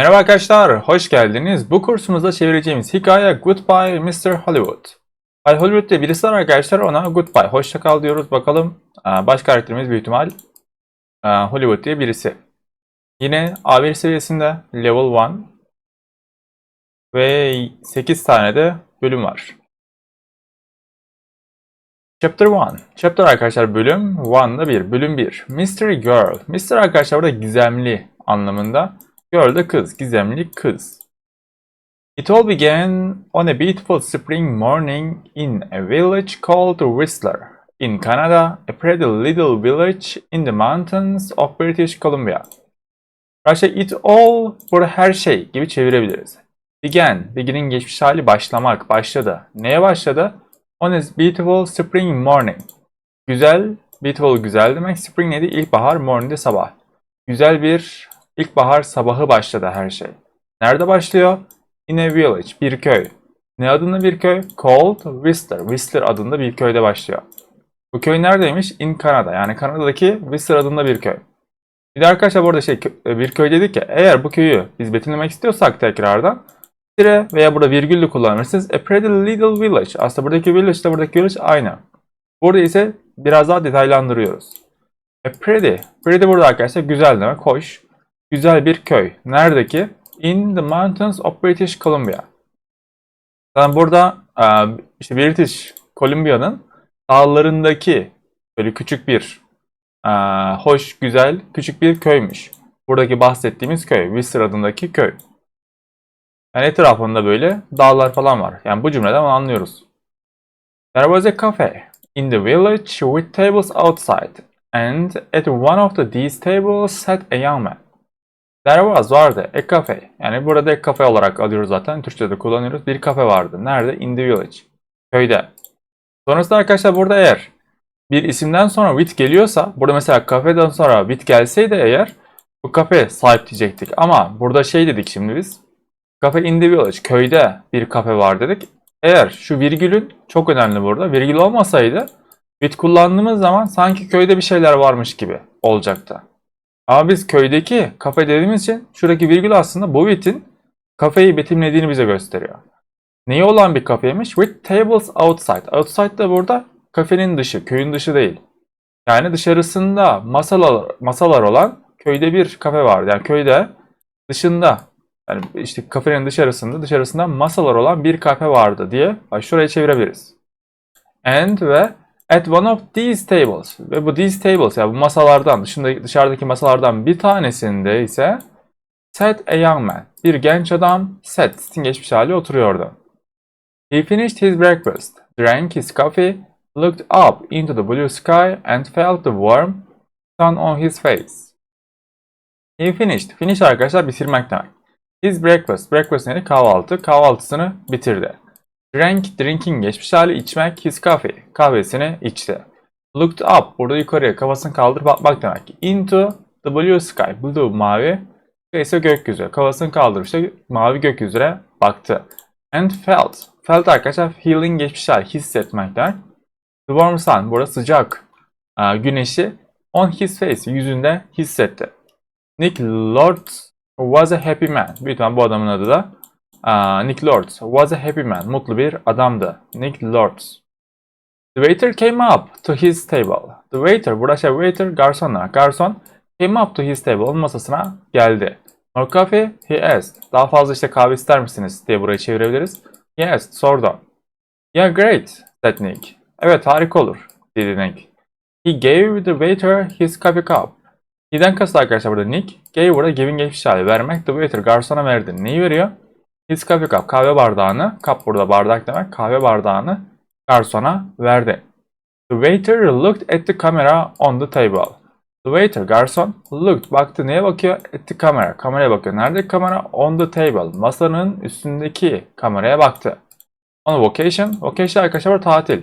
Merhaba arkadaşlar, hoş geldiniz. Bu kursumuzda çevireceğimiz hikaye Goodbye Mr. Hollywood. Bay Hollywood diye birisi var arkadaşlar, ona Goodbye, hoşça kal diyoruz. Bakalım, baş karakterimiz büyük ihtimal Hollywood diye birisi. Yine A1 seviyesinde Level 1 ve 8 tane de bölüm var. Chapter 1. Chapter arkadaşlar bölüm 1'da 1. Bölüm 1. Mystery Girl. Mystery arkadaşlar burada gizemli anlamında. Girl de kız. Gizemli kız. It all began on a beautiful spring morning in a village called Whistler. In Canada, a pretty little village in the mountains of British Columbia. Arkadaşlar it all burada her şey gibi çevirebiliriz. Began, begin'in geçmiş hali başlamak, başladı. Neye başladı? On a beautiful spring morning. Güzel, beautiful güzel demek. Spring neydi? İlkbahar, morning de sabah. Güzel bir ilkbahar sabahı başladı her şey. Nerede başlıyor? In a village, bir köy. Ne adında bir köy? Called Whistler. Whistler adında bir köyde başlıyor. Bu köy neredeymiş? In Canada. Yani Kanada'daki Whistler adında bir köy. Bir de arkadaşlar bu arada şey kö- bir köy dedik ya eğer bu köyü biz betimlemek istiyorsak tekrardan tire veya burada virgül de kullanırsınız. A pretty little village. Aslında buradaki village ile buradaki village aynı. Burada ise biraz daha detaylandırıyoruz. A pretty. Pretty burada arkadaşlar güzel demek, hoş. Güzel bir köy. Neredeki? In the mountains of British Columbia. Yani burada e, işte British Columbia'nın dağlarındaki böyle küçük bir e, hoş, güzel, küçük bir köymüş. Buradaki bahsettiğimiz köy. Whistler adındaki köy. Yani etrafında böyle dağlar falan var. Yani bu cümleden anlıyoruz. There was a cafe in the village with tables outside. And at one of the these tables sat a young man. There was vardı a cafe. Yani burada a cafe olarak alıyoruz zaten. Türkçe'de kullanıyoruz. Bir kafe vardı. Nerede? In the village. Köyde. Sonrasında arkadaşlar burada eğer bir isimden sonra with geliyorsa burada mesela kafeden sonra with gelseydi eğer bu kafe sahip diyecektik. Ama burada şey dedik şimdi biz. Cafe in the village. Köyde bir kafe var dedik. Eğer şu virgülün çok önemli burada. Virgül olmasaydı with kullandığımız zaman sanki köyde bir şeyler varmış gibi olacaktı. Ama biz köydeki kafe dediğimiz için şuradaki virgül aslında bu with'in kafeyi betimlediğini bize gösteriyor. Neyi olan bir kafeymiş? With tables outside. Outside da burada kafenin dışı, köyün dışı değil. Yani dışarısında masalar, masalar olan köyde bir kafe vardı. Yani köyde dışında yani işte kafenin dışarısında dışarısında masalar olan bir kafe vardı diye şuraya çevirebiliriz. And ve at one of these tables ve bu these tables yani bu masalardan dışında dışarıdaki masalardan bir tanesinde ise sat a young man bir genç adam sat sit'in geçmiş hali oturuyordu. He finished his breakfast, drank his coffee, looked up into the blue sky and felt the warm sun on his face. He finished. Finish arkadaşlar bitirmek demek. His breakfast. Breakfast neydi? Kahvaltı. Kahvaltısını bitirdi. Drank, drinking geçmiş hali içmek. His coffee. Kahvesini içti. Looked up. Burada yukarıya kafasını kaldırıp bakmak demek. Into the blue sky. Blue mavi. Ve ise gökyüzü. Kafasını kaldırıp işte mavi gökyüzüne baktı. And felt. Felt arkadaşlar feeling geçmiş hali. Hissetmek demek. The warm sun. Burada sıcak e, güneşi on his face. Yüzünde hissetti. Nick Lord was a happy man. Büyük bu adamın adı da Nick Lord was a happy man. Mutlu bir adamdı. Nick Lord. The waiter came up to his table. The waiter, burada şey waiter garson demek. Garson came up to his table. Masasına geldi. More coffee? He asked. Daha fazla işte kahve ister misiniz diye burayı çevirebiliriz. Asked. Sordu. Yeah, great, said Nick. Evet, harika olur, dedi Nick. He gave the waiter his coffee cup. He'den kasıt arkadaşlar burada Nick. Gave burada giving geçmiş hali. Vermek the waiter garsona verdi. Neyi veriyor? His coffee cup. Kahve bardağını. Cup burada bardak demek. Kahve bardağını garsona verdi. The waiter looked at the camera on the table. The waiter, garson, looked, baktı. Neye bakıyor? At the camera. Kameraya bakıyor. Nerede kamera? On the table. Masanın üstündeki kameraya baktı. On vacation. Vacation arkadaşlar tatil.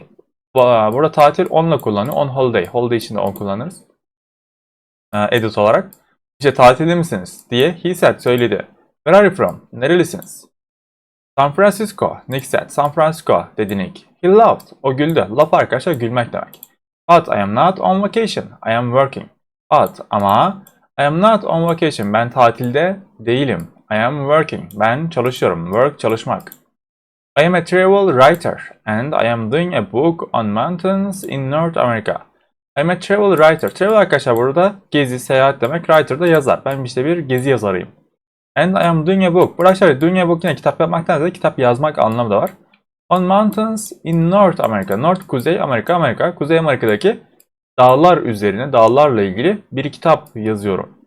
Bu- Burada tatil onla kullanıyor. On holiday. Holiday için de on kullanırız e, edit olarak. İşte tatilde misiniz diye he said söyledi. Where are you from? Nerelisiniz? San Francisco. Nick said. San Francisco dedi Nick. He laughed. O güldü. Laugh arkadaşlar gülmek demek. But I am not on vacation. I am working. But ama I am not on vacation. Ben tatilde değilim. I am working. Ben çalışıyorum. Work çalışmak. I am a travel writer and I am doing a book on mountains in North America. I am a travel writer. Travel arkadaşlar burada gezi, seyahat demek. Writer da yazar. Ben işte bir gezi yazarıyım. And I am doing a book. Arkadaşlar doing a book yine kitap yapmaktan ziyade kitap yazmak anlamı da var. On mountains in North America. North Kuzey Amerika, Amerika. Kuzey Amerika'daki dağlar üzerine, dağlarla ilgili bir kitap yazıyorum.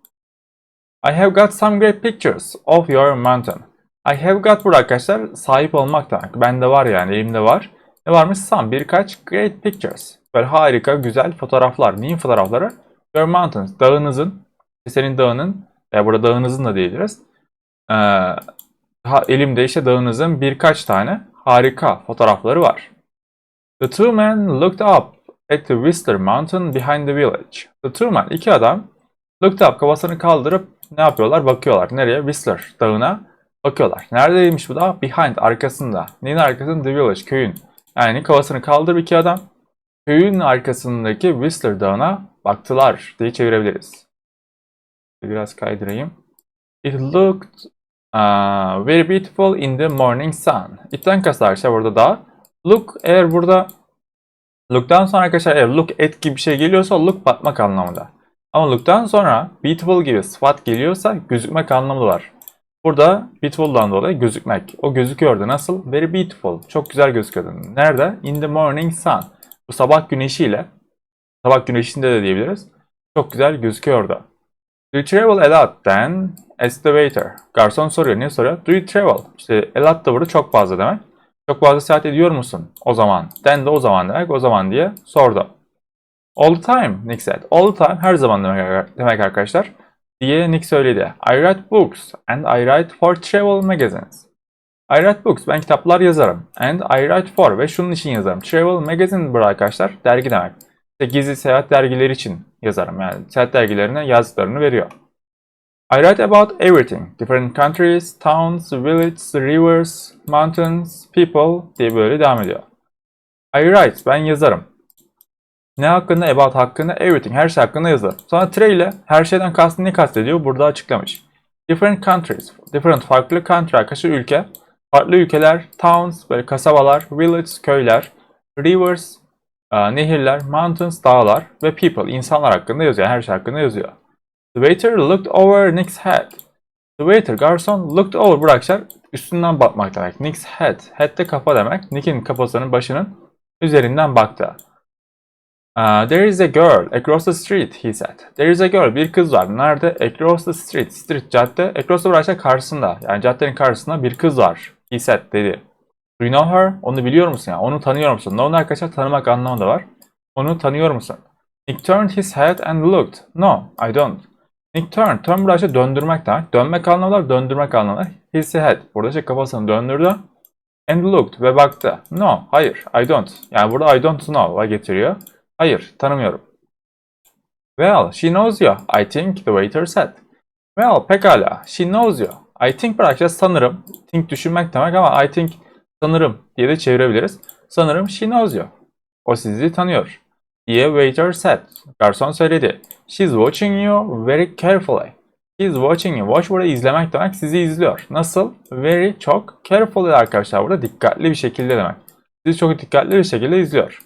I have got some great pictures of your mountain. I have got burada arkadaşlar sahip olmak demek. Bende var yani elimde var. Ne varmış? Some birkaç great pictures. Böyle harika güzel fotoğraflar. Neyin fotoğrafları? Your mountains. Dağınızın, senin dağının, ya burada dağınızın da diyebiliriz. Ha, elimde işte dağınızın birkaç tane harika fotoğrafları var. The two men looked up at the Whistler Mountain behind the village. The two men, iki adam looked up, kafasını kaldırıp ne yapıyorlar? Bakıyorlar. Nereye? Whistler dağına bakıyorlar. Neredeymiş bu da? Behind, arkasında. Neyin arkasında? The village, köyün. Yani kafasını kaldırıp iki adam köyün arkasındaki Whistler dağına baktılar diye çevirebiliriz. Biraz kaydırayım. It looked uh, very beautiful in the morning sun. It'ten kastı arkadaşlar burada da. Look eğer burada look'tan sonra arkadaşlar eğer look at gibi bir şey geliyorsa look bakmak anlamında. Ama look'tan sonra beautiful gibi sıfat geliyorsa gözükmek anlamı var. Burada beautiful'dan dolayı gözükmek. O gözüküyordu. Nasıl? Very beautiful. Çok güzel gözüküyordu. Nerede? In the morning sun. Bu sabah güneşiyle. Sabah güneşinde de diyebiliriz. Çok güzel gözüküyordu. Do you travel a lot then? Ask the waiter. Garson soruyor. Ne soruyor? Do you travel? İşte a lot da burada çok fazla demek. Çok fazla seyahat ediyor musun? O zaman. Then de o zaman demek. O zaman diye sordu. All the time, Nick said. All the time, her zaman demek, demek arkadaşlar. Diye Nick söyledi. I write books and I write for travel magazines. I write books, ben kitaplar yazarım. And I write for ve şunun için yazarım. Travel magazine burada arkadaşlar, dergi demek. İşte gizli seyahat dergileri için yazarım. Yani seyahat dergilerine yazdıklarını veriyor. I write about everything. Different countries, towns, villages, rivers, mountains, people diye böyle devam ediyor. I write, ben yazarım. Ne hakkında? About hakkında, everything, her şey hakkında yazarım. Sonra tire ile her şeyden kastı ne kastediyor? Burada açıklamış. Different countries, different farklı country arkadaşlar ülke. Farklı ülkeler, towns, böyle kasabalar, villages, köyler, rivers, nehirler, mountains, dağlar ve people, insanlar hakkında yazıyor. Her şey hakkında yazıyor. The waiter looked over Nick's head. The waiter, garson looked over bu arkadaşlar üstünden bakmak demek. Nick's head. Head de kafa demek. Nick'in kafasının başının üzerinden baktı. Uh, there is a girl across the street, he said. There is a girl, bir kız var. Nerede? Across the street. Street, cadde. Across the arkadaşlar karşısında. Yani caddenin karşısında bir kız var. He said, dedi. Do you know her? Onu biliyor musun ya? Onu tanıyor musun? Know arkadaşlar tanımak anlamı da var. Onu tanıyor musun? Nick turned his head and looked. No, I don't. Nick turned. Turn burada işte döndürmek demek. Dönmek anlamı var, döndürmek anlamı. His head. Burada işte kafasını döndürdü. And looked ve baktı. No, hayır, I don't. Yani burada I don't know'a getiriyor. Hayır, tanımıyorum. Well, she knows you. I think the waiter said. Well, pekala. She knows you. I think bırakacağız sanırım. Think düşünmek demek ama I think sanırım diye de çevirebiliriz. Sanırım she knows you. O sizi tanıyor. Diye waiter said. Garson söyledi. She's watching you very carefully. She's watching you. Watch burada izlemek demek. Sizi izliyor. Nasıl? Very çok. Carefully arkadaşlar burada dikkatli bir şekilde demek. Sizi çok dikkatli bir şekilde izliyor.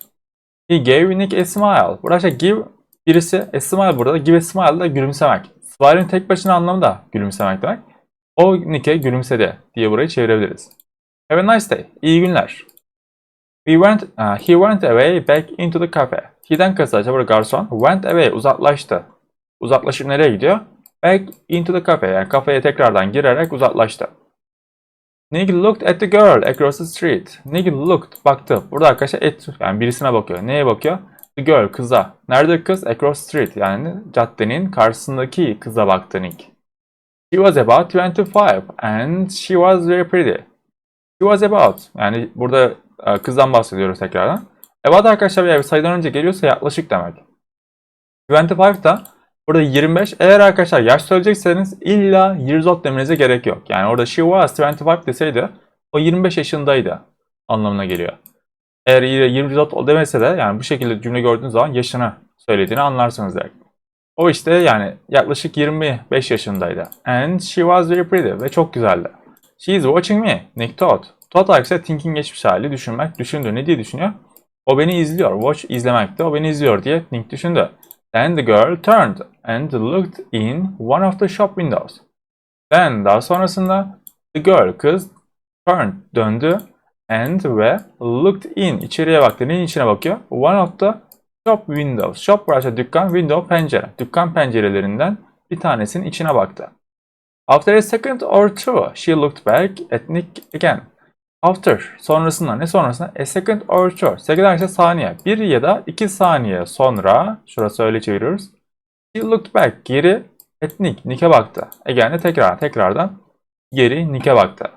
He gave Nick a smile. Burada işte give birisi a smile burada. Give a smile da gülümsemek. Smile'in tek başına anlamı da gülümsemek demek. O Nick'e gülümsedi diye burayı çevirebiliriz. Have a nice day. İyi günler. We went, uh, he went away back into the cafe. He'den kısaca burada garson went away uzaklaştı. Uzaklaşıp nereye gidiyor? Back into the cafe yani kafeye tekrardan girerek uzaklaştı. Nick looked at the girl across the street. Nick looked baktı. Burada arkadaşlar at yani birisine bakıyor. Neye bakıyor? The girl kıza. Nerede kız? Across the street yani caddenin karşısındaki kıza baktı Nick. She was about 25 and she was very pretty. She was about yani burada e, kızdan bahsediyoruz tekrardan. About arkadaşlar bir sayıdan önce geliyorsa yaklaşık demek. 25 da burada 25 eğer arkadaşlar yaş söyleyecekseniz illa years old demenize gerek yok. Yani orada she was 25 deseydi o 25 yaşındaydı anlamına geliyor. Eğer years old demese de yani bu şekilde cümle gördüğünüz zaman yaşını söylediğini anlarsınız direkt. O işte yani yaklaşık 25 yaşındaydı. And she was very pretty ve çok güzeldi. She is watching me. Nick thought. Thought arkadaşlar thinking geçmiş hali düşünmek, düşündü. Ne diye düşünüyor? O beni izliyor. Watch izlemekte. O beni izliyor diye Nick düşündü. Then the girl turned and looked in one of the shop windows. Then daha sonrasında the girl kız turned döndü and ve looked in içeriye baktı. Neyin içine bakıyor? One of the shop windows. Shop burası dükkan, window pencere. Dükkan pencerelerinden bir tanesinin içine baktı. After a second or two, she looked back at Nick again. After, sonrasında, ne sonrasında? A second or two. Second arkadaşlar saniye. Bir ya da iki saniye sonra, şurası öyle çeviriyoruz. She looked back, geri at Nick. Nick'e baktı. Again de tekrar, tekrardan geri Nick'e baktı.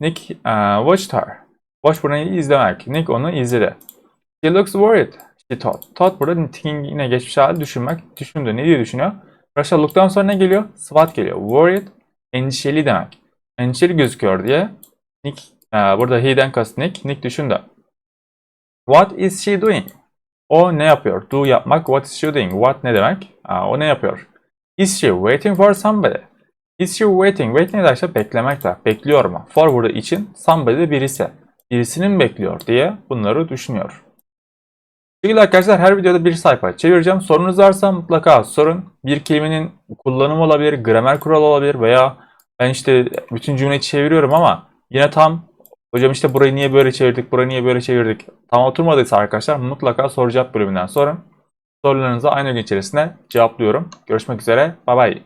Nick uh, watched her. Watch burayı izlemek. Nick onu izledi. She looks worried. She thought. Thought burada thinking yine geçmiş hali düşünmek. Düşündü. Ne diye düşünüyor? Arkadaşlar look'tan sonra ne geliyor? SWAT geliyor. Worried, endişeli demek. Endişeli gözüküyor diye Nick, e, burada he'den kast Nick, Nick düşündü. What is she doing? O ne yapıyor? Do yapmak. What is she doing? What ne demek? Aa, o ne yapıyor? Is she waiting for somebody? Is she waiting? Waiting ne arkadaşlar? Beklemek de. Bekliyor mu? For burada için somebody birisi. Birisini mi bekliyor diye bunları düşünüyor. Sevgili arkadaşlar her videoda bir sayfa çevireceğim. Sorunuz varsa mutlaka sorun. Bir kelimenin kullanımı olabilir, gramer kuralı olabilir veya ben işte bütün cümleyi çeviriyorum ama yine tam hocam işte burayı niye böyle çevirdik, burayı niye böyle çevirdik tam oturmadıysa arkadaşlar mutlaka soru cevap bölümünden sorun. Sorularınızı aynı gün içerisinde cevaplıyorum. Görüşmek üzere. Bay bay.